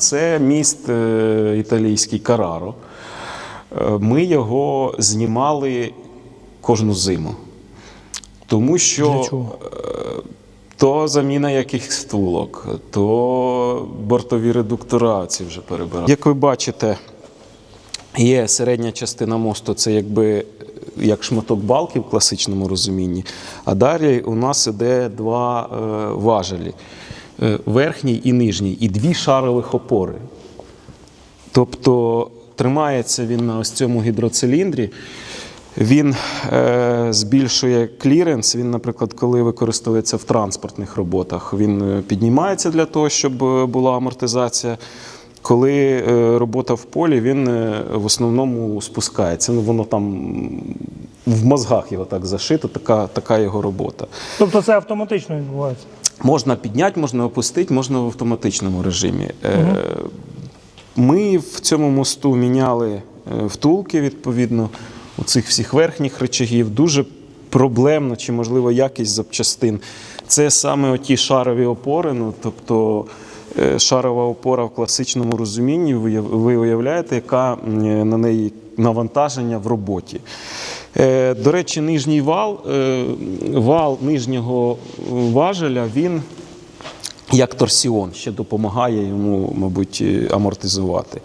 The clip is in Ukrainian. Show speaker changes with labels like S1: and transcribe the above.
S1: Це міст е, італійський Караро. Е, Ми його знімали кожну зиму. Тому що
S2: Для чого?
S1: е, то заміна якихось втулок, то бортові редуктора ці вже перебирали. Як ви бачите, є середня частина мосту, це якби як шматок балки в класичному розумінні. А далі у нас іде два е, важелі: верхній і нижній, і дві шарових опори. Тобто тримається він на ось цьому гідроциліндрі. Він е, збільшує кліренс. Він, наприклад, коли використовується в транспортних роботах, він е, піднімається для того, щоб е, була амортизація. Коли е, робота в полі, він е, в основному спускається. Ну, воно там в мозгах його так зашито, така, така його робота.
S2: Тобто це автоматично відбувається.
S1: Можна підняти, можна опустити, можна в автоматичному режимі. Е, Ми в цьому мосту міняли е, втулки, відповідно, у цих всіх верхніх речагів. Дуже проблемно чи, можливо, якість запчастин. Це саме оті шарові опори. Ну, тобто е, шарова опора в класичному розумінні, ви уявляєте, яка на неї навантаження в роботі. Е, До речі, нижній вал, е, вал нижнього важеля, він як торсіон ще допомагає йому, мабуть, амортизувати.